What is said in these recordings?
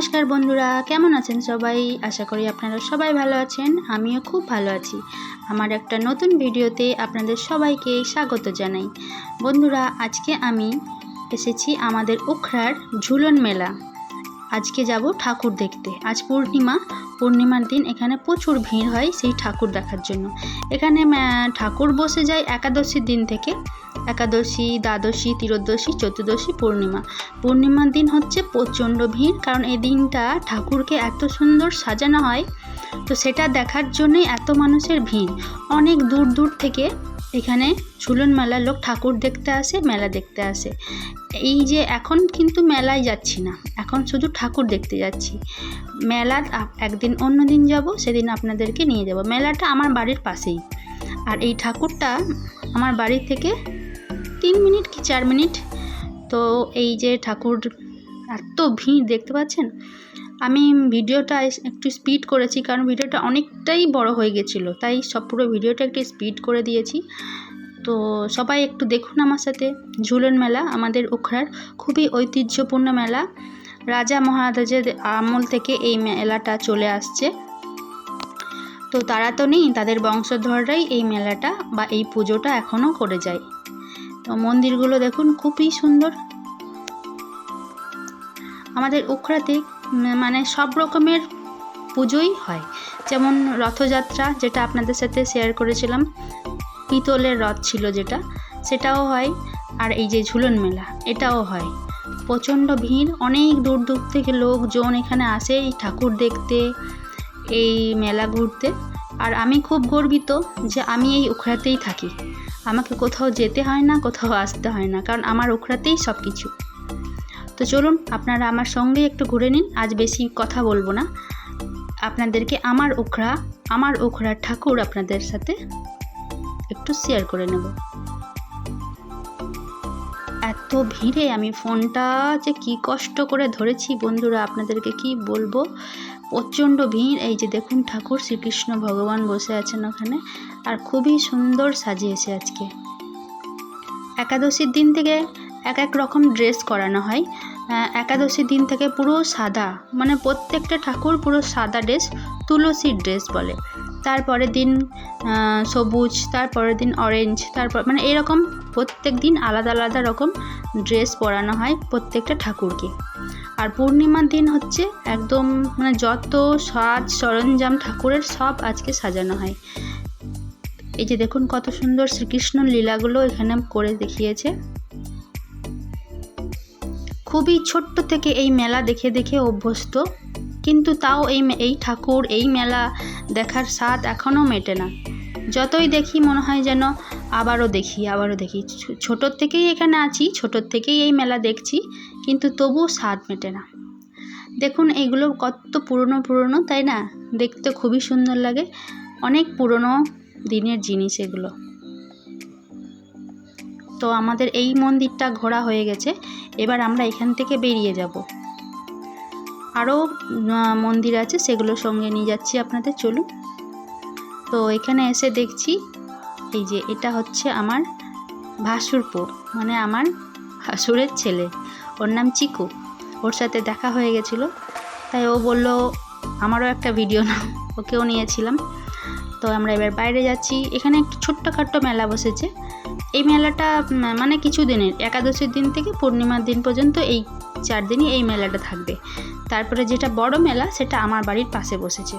নমস্কার বন্ধুরা, কেমন আছেন সবাই? আশা করি আপনারা সবাই ভালো আছেন, আমিও খুব ভালো আছি। আমার একটা নতুন ভিডিওতে আপনাদের সবাইকে স্বাগত জানাই। বন্ধুরা, আজকে আমি এসেছি আমাদের উখড়ার ঝুলন মেলা। আজকে যাব ঠাকুর দেখতে। আজ পূর্ণিমা। পূর্ণিমার দিন এখানে প্রচুর ভিড় হয় সেই ঠাকুর দেখার জন্য। এখানে ঠাকুর বসে যায় একাদশীর দিন থেকে। একাদশী, দ্বাদশী, ত্রয়োদশী, চতুর্দশী, পূর্ণিমা। পূর্ণিমার দিন হচ্ছে প্রচণ্ড ভিড় কারণ এই দিনটা ঠাকুরকে এত সুন্দর সাজানো হয়। তো সেটা দেখার জন্যই এত মানুষের ভিড়। অনেক দূর দূর থেকে এখানে ঝুলন মেলার লোক ঠাকুর দেখতে আসে, মেলা দেখতে আসে। এই যে এখন কিন্তু মেলায় যাচ্ছি না, এখন শুধু ঠাকুর দেখতে যাচ্ছি। মেলা একদিন অন্য দিন যাব, সেদিন আপনাদেরকে নিয়ে যাব। মেলাটা আমার বাড়ির পাশেই। আর এই ঠাকুরটা আমার বাড়ি থেকে তিন মিনিট কি চার মিনিট? তো এই যে ঠাকুর, এত ভিড়, দেখতে পাচ্ছেন? আমি ভিডিওটা একটু স্পিড করেছি কারণ ভিডিওটা অনেকটাই বড় হয়ে গেছিল তাই সব পুরো ভিডিওটা একটু স্পিড করে দিয়েছি। তো সবাই একটু দেখুন আমার সাথে ঝুলন মেলা আমাদের উখড়ার খুবই ঐতিহ্যপূর্ণ মেলা। রাজা মহারাজের আমল থেকে এই মেলাটা চলে আসছে। তো তারা তো নেই তাদের বংশধররাই এই মেলাটা বা এই পুজোটা এখনও করে যায়। তো মন্দিরগুলো দেখুন খুবই সুন্দর। আমাদের উম, মানে সব রকমের পুজোই হয়। যেমন রথযাত্রা, যেটা আপনাদের সাথে শেয়ার করেছিলাম, পিতলের রথ ছিল যেটা, সেটাও হয়। আর এই যে ঝুলন মেলা, এটাও হয়। প্রচণ্ড ভিড়, অনেক দূর দূর থেকে লোকজন এখানে আসে, এই ঠাকুর দেখতে, এই মেলা ঘুরতে। আর আমি খুব গর্বিত যে আমি এই উখড়াতেই থাকি। আমাকে কোথাও যেতে হয় না, কোথাও আসতে হয় না, কারণ আমার উখড়াতেই সব কিছু তো চলুন আপনারা আমার সঙ্গে একটু ঘুরে নিন, আজ বেশি কথা বলব না। আপনাদেরকে আমার ওখরা, আমার উখড়ার ঠাকুর আপনাদের সাথে একটু শেয়ার করে নেব। এত ভিড়ে আমি ফোনটা যে কি কষ্ট করে ধরেছি বন্ধুরা, আপনাদেরকে কি বলব? প্রচণ্ড ভিড়, এই যে দেখুন ঠাকুর শ্রীকৃষ্ণ ভগবান বসে আছেন ওখানে, আর খুবই সুন্দর সাজিয়েছে আজকে। একাদশীর দিন থেকে এক এক রকম ড্রেস করানো হয়। আহ, একাদশীর দিন থেকে পুরো সাদা মানে প্রত্যেকটা ঠাকুর পুরো সাদা ড্রেস তুলসীর ড্রেস বলে। তারপরের দিন সবুজ তারপরের দিন অরেঞ্জ তারপর মানে এরকম প্রত্যেক দিন আলাদা আলাদা রকম ড্রেস পরানো হয় প্রত্যেকটা ঠাকুরকে। আর পূর্ণিমার দিন হচ্ছে একদম মানে যত সাজ সরঞ্জাম ঠাকুরের সব আজকে সাজানো হয়। এই যে দেখুন কত সুন্দর শ্রীকৃষ্ণ লীলাগুলো এখানে করে দেখিয়েছে। খুবই ছোট্ট থেকে এই মেলা দেখে দেখে অভ্যস্ত। কিন্তু তাও এই এই ঠাকুর, এই মেলা দেখার স্বাদ এখনও মেটে না। যতই দেখি মনে হয় যেন আবারও দেখি আবারও দেখি। ছোটোর থেকেই এখানে আছি ছোটোর থেকেই এই মেলা দেখছি, কিন্তু তবুও স্বাদ মেটে না। দেখুন এইগুলো কত পুরনো পুরনো, তাই না? দেখতে খুবই সুন্দর লাগে। অনেক পুরনো দিনের জিনিস এগুলো। তো আমাদের এই মন্দিরটা ঘোরা হয়ে গেছে। এবার আমরা এখান থেকে বেরিয়ে যাব। আরও মন্দির আছে, সেগুলো সঙ্গে নিয়ে যাচ্ছি আপনাদের, চলুন। তো এখানে এসে দেখছি, এই যে এটা হচ্ছে আমার ভাসুরপুর মানে আমার ভাসুরের ছেলে। ওর নাম চিকু। ওর সাথে দেখা হয়ে গেছিল। তাই ও বলল, আমারও একটা ভিডিও নাও। ওকেও নিয়েছিলাম। তো আমরা এবার বাইরে যাচ্ছি। এখানে একটু ছোট্টখাট্ট মেলা বসেছে। এই মেলাটা মানে কিছু দিনের, একাদশীর দিন থেকে পূর্ণিমার দিন পর্যন্ত এই চার দিনই এই মেলাটা থাকবে। তারপরে যেটা বড় মেলা, সেটা আমার বাড়ির পাশে বসেছে।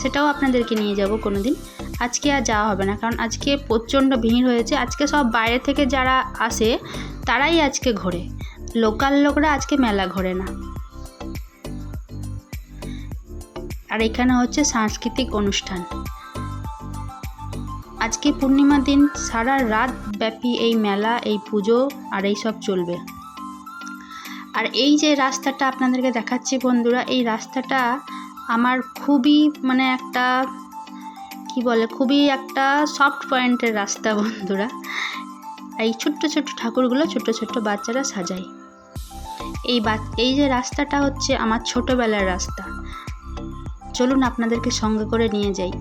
সেটাও আপনাদেরকে নিয়ে যাব কোনো দিন আজকে আর যাওয়া হবে না, কারণ আজকে প্রচণ্ড ভিড় হয়েছে। আজকে সব বাইরে থেকে যারা আসে, তারাই আজকে ঘোরে। লোকাল লোকরা আজকে মেলা ঘোরে না। আর এখানে হচ্ছে সাংস্কৃতিক অনুষ্ঠান। আজকে পূর্ণিমার দিন সারা রাত ব্যাপী এই মেলা, এই পুজো আর এই সব চলবে। আর এই যে রাস্তাটা আপনাদেরকে দেখাচ্ছি বন্ধুরা, এই রাস্তাটা আমার খুবই মানে একটা, কি বলে, খুবই একটা সফট পয়েন্টের রাস্তা বন্ধুরা। এই ছোট্ট ছোট্ট ঠাকুরগুলো ছোট্ট ছোট্ট বাচ্চারা সাজায়। এই বা, এই যে রাস্তাটা হচ্ছে আমার ছোটোবেলার রাস্তা। চলুন আপনাদেরকে সঙ্গে করে নিয়ে যাই।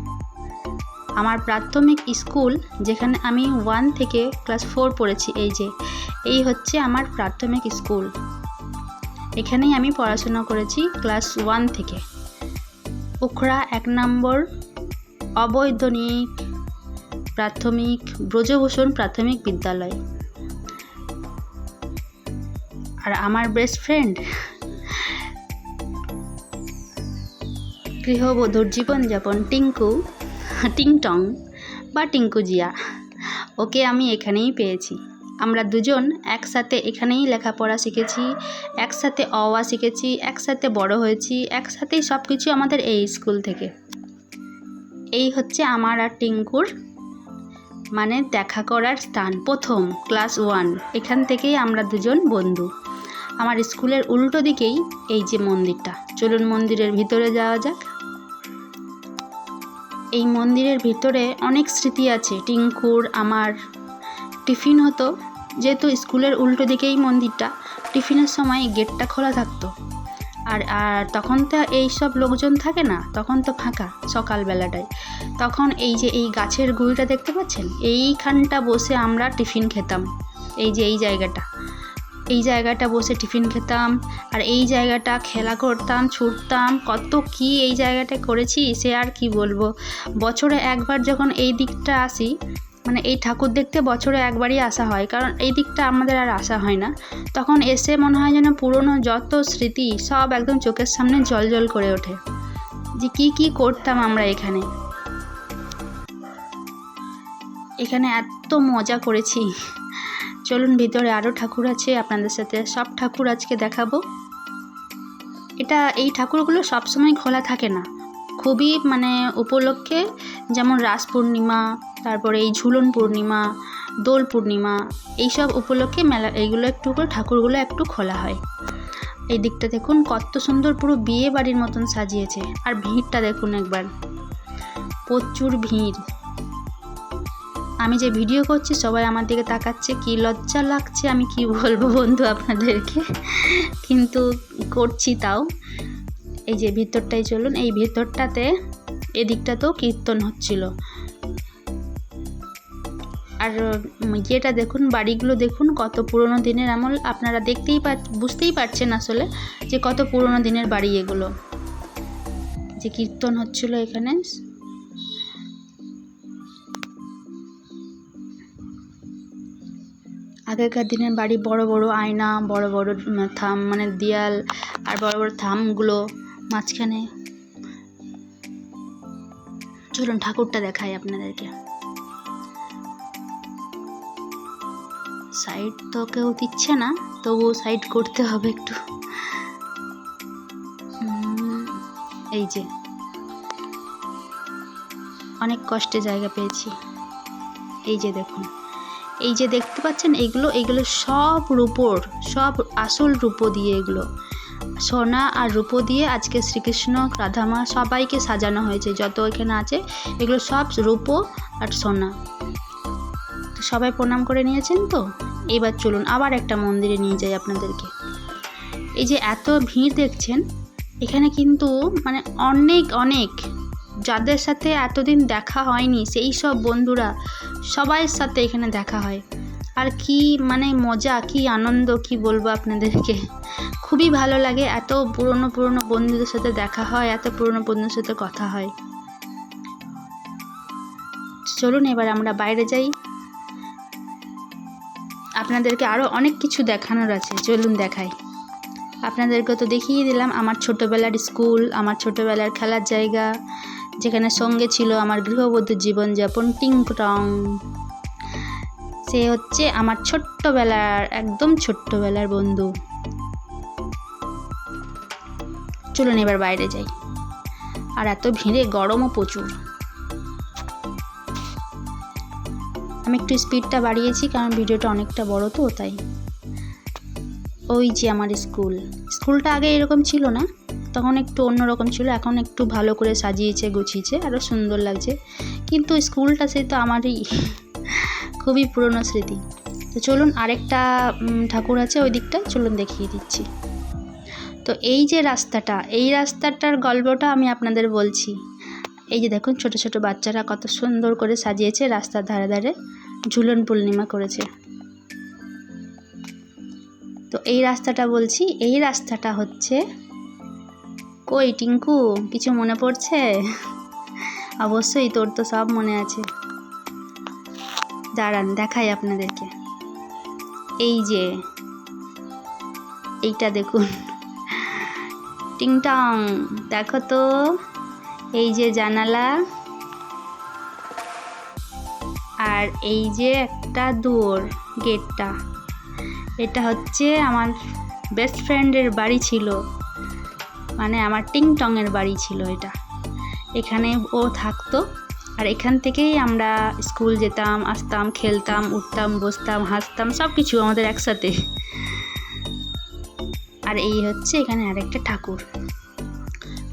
আমার প্রাথমিক স্কুল যেখানে আমি ওয়ান থেকে ক্লাস ফোর পড়েছি, এই যে। এই হচ্ছে আমার প্রাথমিক স্কুল। এখানেই আমি পড়াশোনা করেছি ক্লাস ওয়ান থেকে। উখড়া এক নম্বর অবৈতনিক প্রাথমিক ব্রজভূষণ প্রাথমিক বিদ্যালয়। আর আমার বেস্ট ফ্রেন্ড গৃহবধূর জীবনযাপন টিঙ্কু। টিংটং বা টিঙ্কু জিয়া। ওকে আমি এখানেই পেয়েছি। আমরা দুজন একসাথে এখানেই লেখাপড়া শিখেছি, একসাথে অওয়া শিখেছি, একসাথে বড় হয়েছি, একসাথেই সব কিছু আমাদের এই স্কুল থেকে। এই হচ্ছে আমার আর টিঙ্কুর মানে দেখা করার স্থান, প্রথম ক্লাস ওয়ান। এখান থেকেই আমরা দুজন বন্ধু। আমার স্কুলের উল্টো দিকেই এই যে মন্দিরটা। চলুন মন্দিরের ভিতরে যাওয়া যাক। এই মন্দিরের ভিতরে অনেক স্মৃতি আছে। টিঙ্কুর আমার টিফিন হতো। যেহেতু স্কুলের উল্টো দিকেই মন্দিরটা, টিফিনের সময় গেটটা খোলা থাকতো। আর আর তখন তো এই সব লোকজন থাকে না, তখন তো ফাঁকা সকালবেলাটায়। তখন এই যে এই গাছের গুঁড়িটা দেখতে পাচ্ছেন? এইখানটা বসে আমরা টিফিন খেতাম। এই যে এই জায়গাটা। এই জায়গাটা বসে টিফিন খেতাম, আর এই জায়গাটা খেলা করতাম, ছুটতাম, কত কি এই জায়গাটা করেছি সে আর কি বলব। বছরে একবার যখন এই দিকটা আসি মানে এই ঠাকুর দেখতে বছরে একবারই আসা হয়, কারণ এই দিকটা আমাদের আর আসা হয় না। তখন এসে মনে হয় যেন পুরনো যত স্মৃতি সব একদম চোখের সামনে জল জল করে ওঠে। যে কি কি করতাম আমরা এখানে। এখানে এত মজা করেছি। চলুন ভিতরে আরও ঠাকুর আছে, আপনাদের সাথে সব ঠাকুর আজকে দেখাবো। এটা, এই ঠাকুরগুলো সবসময় খোলা থাকে না। খুবই মানে উপলক্ষে যেমন রাস পূর্ণিমা, তারপরে এই ঝুলন পূর্ণিমা, দোল পূর্ণিমা, এইসব উপলক্ষে মেলা, এইগুলো একটু করে ঠাকুরগুলো একটু খোলা হয়। এই দিকটা দেখুন, কত সুন্দর পুরো বিয়ে বাড়ির মতন সাজিয়েছে। আর ভিড়টা দেখুন একবার। প্রচুর ভিড়। আমি যে ভিডিও করছি, সবাই আমার দিকে তাকাচ্ছে, কি লজ্জা লাগছে আমি কি বলব বন্ধু আপনাদেরকে? কিন্তু করছি তাও। এই যে ভিতরটাই চলুন, এই ভিতরটাতে এদিকটাতেও কীর্তন হচ্ছিল। আর ইয়েটা দেখুন, বাড়িগুলো দেখুন, কত পুরনো দিনের আমল। আপনারা দেখতেই পা বুঝতেই পারছেন আসলে যে কত পুরনো দিনের বাড়ি এগুলো। যে কীর্তন হচ্ছিল এখানে। আগেকার দিনের বাড়ি বড় বড় আয়না, বড় বড় থাম মানে দেয়াল আর বড় বড় থামগুলো মাঝখানে। চলুন ঠাকুরটা দেখাই আপনাদেরকে। সাইড তো কেউ দিচ্ছে না, তবুও সাইড করতে হবে একটু। এই যে। অনেক কষ্টে জায়গা পেয়েছি। এই যে দেখুন। এই যে দেখতে পাচ্ছেন, এগুলো এগুলো সব রূপোর, সব আসল রূপো দিয়ে এগুলো। সোনা আর রূপো দিয়ে আজকে শ্রীকৃষ্ণ, রাধামা সবাইকে সাজানো হয়েছে, যত এখানে আছে, এগুলো সব রূপো আর সোনা। তো সবাই প্রণাম করে নিয়েছেন তো? এবার চলুন, আবার একটা মন্দিরে নিয়ে যাই আপনাদেরকে। এই যে এত ভিড় দেখছেন, এখানে কিন্তু মানে অনেক অনেক, যাদের সাথে এতদিন দেখা হয়নি, সেই সব বন্ধুরা সবাইয়ের সাথে এখানে দেখা হয়। আর কি মানে মজা, কি আনন্দ, কি বলব আপনাদেরকে? খুবই ভালো লাগে। এত পুরনো পুরনো বন্ধুদের সাথে দেখা হয়, এত পুরনো বন্ধুদের সাথে কথা হয়। চলুন, এবার আমরা বাইরে যাই। আপনাদেরকে আরও অনেক কিছু দেখানোর আছে। চলুন দেখাই। আপনাদেরকে তো দেখিয়ে দিলাম, আমার ছোটোবেলার স্কুল, আমার ছোটোবেলার খেলার জায়গা যেখানে সঙ্গে ছিল আমার গৃহবধূ জীবনযাপন টিংটং সে হচ্ছে আমার ছোট্টবেলার, একদম ছোট্টবেলার বন্ধু। চলুন এবার বাইরে যাই। আর এত ভিড়ে গরমও প্রচুর। আমি একটু স্পিডটা বাড়িয়েছি কারণ ভিডিওটা অনেকটা বড় তো, তাই। ওই যে আমার স্কুল। স্কুলটা আগে এরকম ছিল না। তখন একটু অন্যরকম ছিল, এখন একটু ভালো করে সাজিয়েছে, গুছিয়েছে আরও সুন্দর লাগছে। কিন্তু স্কুলটা সে তো আমারই খুবই পুরনো স্মৃতি। তো চলুন আরেকটা ঠাকুর আছে ওই দিকটা চলুন দেখিয়ে দিচ্ছি। তো এই যে রাস্তাটা, এই রাস্তাটার গল্পটা আমি আপনাদের বলছি। এই যে দেখুন, ছোট ছোট বাচ্চারা কত সুন্দর করে সাজিয়েছে, রাস্তার ধারে ধারে ঝুলন পূর্ণিমা করেছে। তো এই রাস্তাটা বলছি, এই রাস্তাটা হচ্ছে কই টিঙ্কু, কিছু মনে পড়ছে? অবশ্যই তোর তো সব মনে আছে। দাঁড়ান, দেখাই আপনাদেরকে। এই যে, এইটা দেখুন। টিংটং, দেখো তো। এই যে জানালা। আর এই যে একটা দুয়ার গেটটা। এটা হচ্ছে আমার বেস্ট ফ্রেন্ডের বাড়ি ছিল। মানে আমার টিংটংয়ের বাড়ি ছিল এটা। এখানে ও থাকতো। আর এখান থেকেই আমরা স্কুল যেতাম, আসতাম, খেলতাম, উঠতাম, বসতাম, হাসতাম সব কিছু আমাদের একসাথে। আর এই হচ্ছে এখানে আরেকটা ঠাকুর।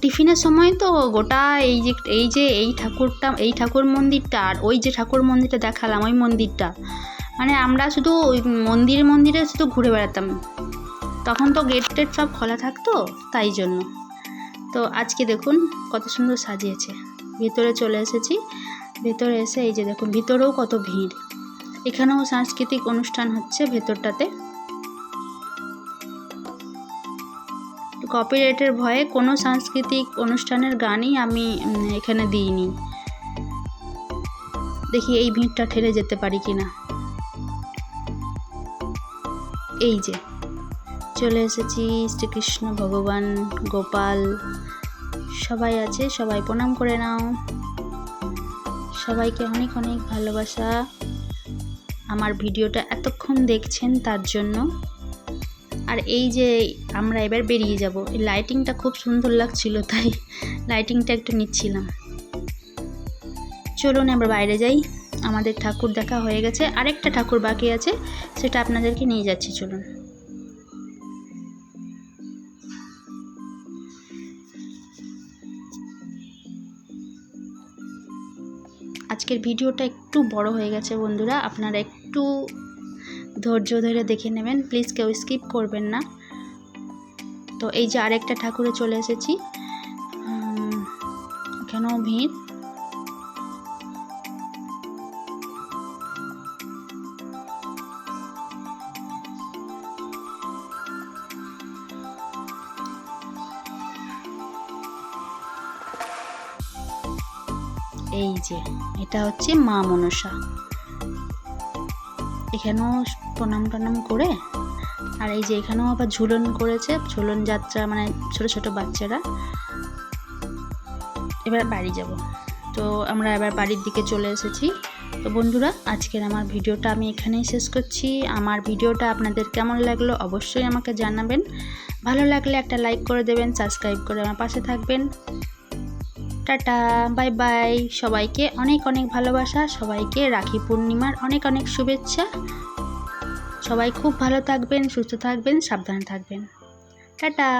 টিফিনের সময় তো গোটা এই যে এই যে এই ঠাকুরটা, এই ঠাকুর মন্দিরটা আর ওই যে ঠাকুর মন্দিরটা দেখালাম, ওই মন্দিরটা। মানে আমরা শুধু ওই মন্দিরে মন্দিরে শুধু ঘুরে বেড়াতাম। তখন তো গেট টেট সব খোলা থাকতো, তাই জন্য। তো আজকে দেখুন কত সুন্দর সাজিয়েছে। ভেতরে চলে এসেছি। ভেতরে এসে এই যে দেখুন, ভিতরেও কত ভিড়। এখানেও সাংস্কৃতিক অনুষ্ঠান হচ্ছে ভেতরটাতে। কপিরাইটের ভয়ে কোনো সাংস্কৃতিক অনুষ্ঠানের গানই আমি এখানে দিইনি। দেখি এই ভিড়টা ঠেলে যেতে পারি কি না এই যে। চলে এসেছি, শ্রীকৃষ্ণ, ভগবান, গোপাল, সবাই আছে, সবাই প্রণাম করে নাও। সবাইকে অনেক অনেক ভালোবাসা। আমার ভিডিওটা এতক্ষণ দেখছেন তার জন্য। আর এই যে আমরা এবার বেরিয়ে যাব, এই লাইটিংটা খুব সুন্দর লাগছিল, তাই লাইটিংটা একটু নিচ্ছিলাম। চলুন আমরা বাইরে যাই, আমাদের ঠাকুর দেখা হয়ে গেছে। আরেকটা ঠাকুর বাকি আছে, সেটা আপনাদেরকে নিয়ে যাচ্ছি, চলুন। আজকের ভিডিওটা একটু বড় হয়ে গেছে বন্ধুরা, আপনারা একটু ধৈর্য ধরে দেখে নেবেন, প্লিজ কেউ স্কিপ করবেন না। তো এই যে আরেকটা ঠাকুরে চলে এসেছি। এখানেও ভিড়? এই যে, এটা হচ্ছে মা মনসা। এখানেও প্রণাম টনাম করে, আর এই যে এখানেও আবার ঝুলন করেছে, ঝুলন যাত্রা মানে ছোট ছোট বাচ্চারা। এবার বাড়ি যাব। তো আমরা এবার বাড়ির দিকে চলে এসেছি। তো বন্ধুরা, আজকের আমার ভিডিওটা আমি এখানেই শেষ করছি। আমার ভিডিওটা আপনাদের কেমন লাগল অবশ্যই আমাকে জানাবেন। ভালো লাগলে একটা লাইক করে দেবেন, সাবস্ক্রাইব করে আমার পাশে থাকবেন। Tata, bye bye. সবাইকে অনেক অনেক ভালোবাসা, সবাইকে রাখি পূর্ণিমার অনেক অনেক শুভেচ্ছা। সবাই খুব ভালো থাকবেন, সুস্থ থাকবেন, সাবধানে থাকবেন। টাটা।